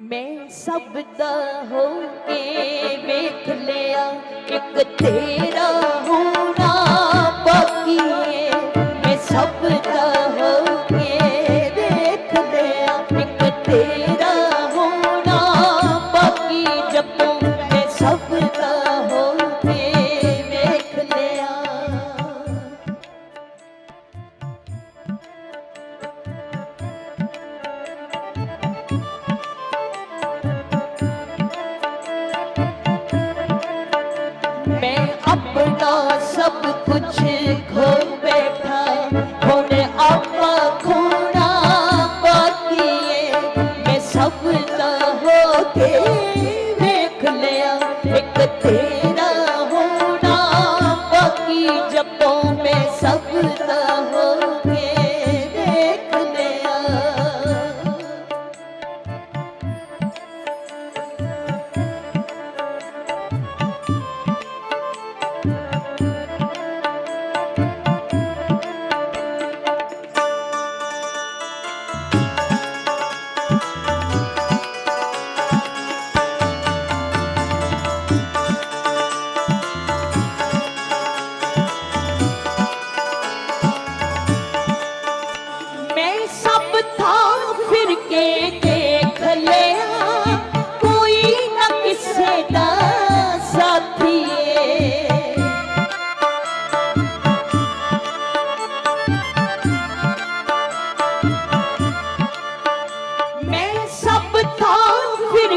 ਮੈਂ ਸਭ ਦਾ ਹੋ ਕੇ ਵੇਖ ਲਿਆ, ਇੱਕ ਤੇਰਾ ਹੋਣਾ ਬਾਕੀ ਏ ਮੈਂ ਸਭ ਦਾ ਮੈਂ ਆਪਣਾ ਸਭ ਕੁਝ ਥਾਂ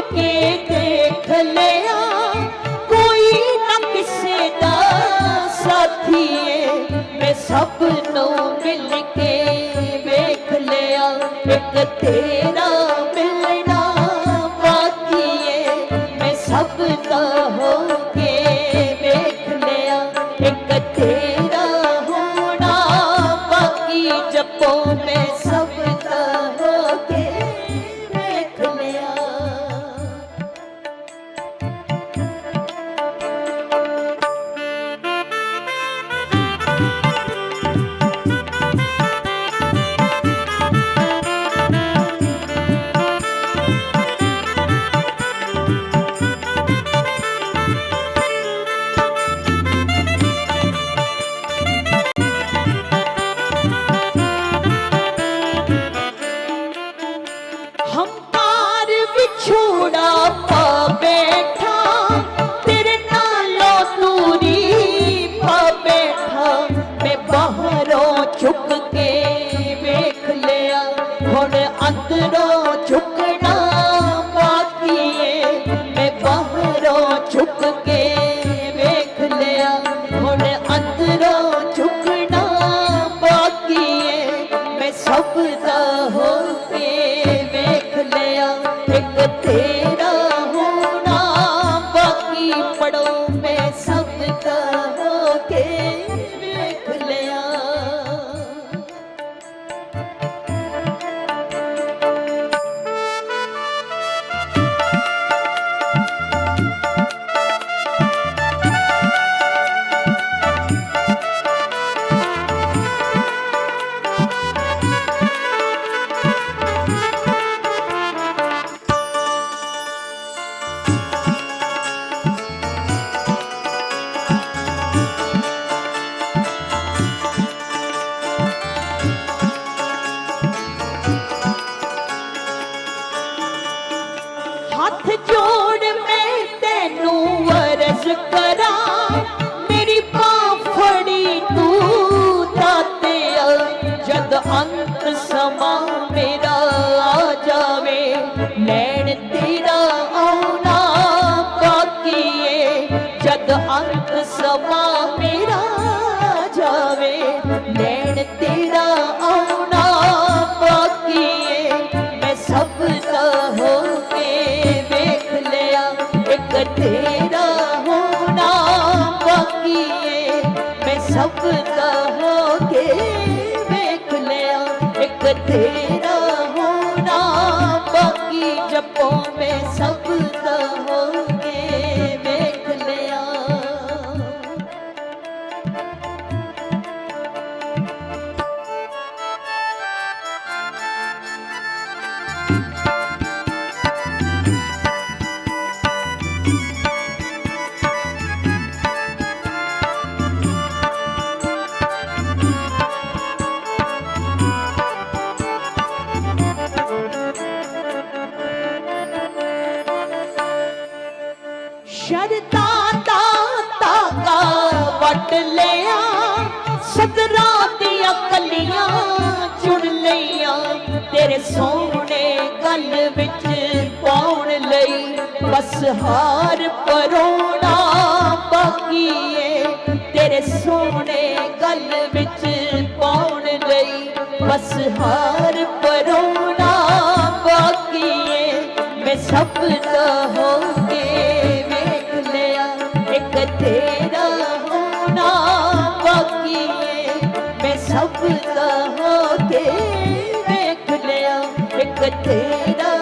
ਦੇਖ ਲਿਆ। ਕੋਈ ਨਾ ਕਿਸੇ ਦਾ ਸਾਥੀਏ, ਮੈਂ ਸਭ ਨੂੰ ਮਿਲ ਕੇ ਵੇਖ ਲਿਆ। ਇੱਕ ਤੇਰਾ ਮਿਲਣਾ ਬਾਕੀ ਮੈਂ ਸਭ ਦਾ ਹੋ ਕੇ ਵੇਖ ਲਿਆ। ਇੱਕ ਤੇਰਾ ਹੋਣਾ ਬਾਕੀ ਜਪੋ ਮੈਂ ਵਿਛੋੜਾ ਪਾ ਬਾਹਰੋਂ ਝੁਕ ਕੇ ਵੇਖ ਲਿਆ ਹੁਣ ਅੰਦਰੋਂ ਝੁਕਣਾ ਜਦ ਅੰਤ ਸਮਾਂ ਮੇਰਾ ਜਾਵੇ ਲੈਣ ਤੇਰਾ ਆਉਣਾ ਬਾਕੀ ਏ ਮੈਂ ਸਭ ਦਾ ਹੋ ਕੇ ਵੇਖ ਲਿਆ, ਇੱਕ ਤੇਰਾ ਹੋਣਾ ਬਾਕੀ ਏ ਮੈਂ ਸਭ ਦਾ ਹੋ ਕੇ ਵੇਖ ਲਿਆ, ਇੱਕ ਤੇਰਾ ਹੋਣਾ ਬਾਕੀ। ਜਪੋ ਮੈਂ ਸਭ ਸ਼ਰਦਾ ਦਾ ਤਾਗਾ ਵੱਟ ਲਿਆ, ਸਦਰਾਂ ਦੀਆਂ ਕਲੀਆਂ ਚੁਣ ਲਈਆਂ, ਤੇਰੇ ਸੋਹਣੇ ਗੱਲ ਵਿੱਚ ਪਾਉਣ ਲਈ ਬਸ ਹਾਰ ਪਰੋਣਾ ਬਾਕੀ ਏ ਤੇਰੇ ਸੋਹਣੇ ਗੱਲ ਵਿੱਚ ਪਾਉਣ ਲਈ ਬਸ ਹਾਰ ਪਰੋਣਾ ਬਾਕੀ ਏ ਮੈਂ ਸਭ ਦਾ ਹੋ ਸਭ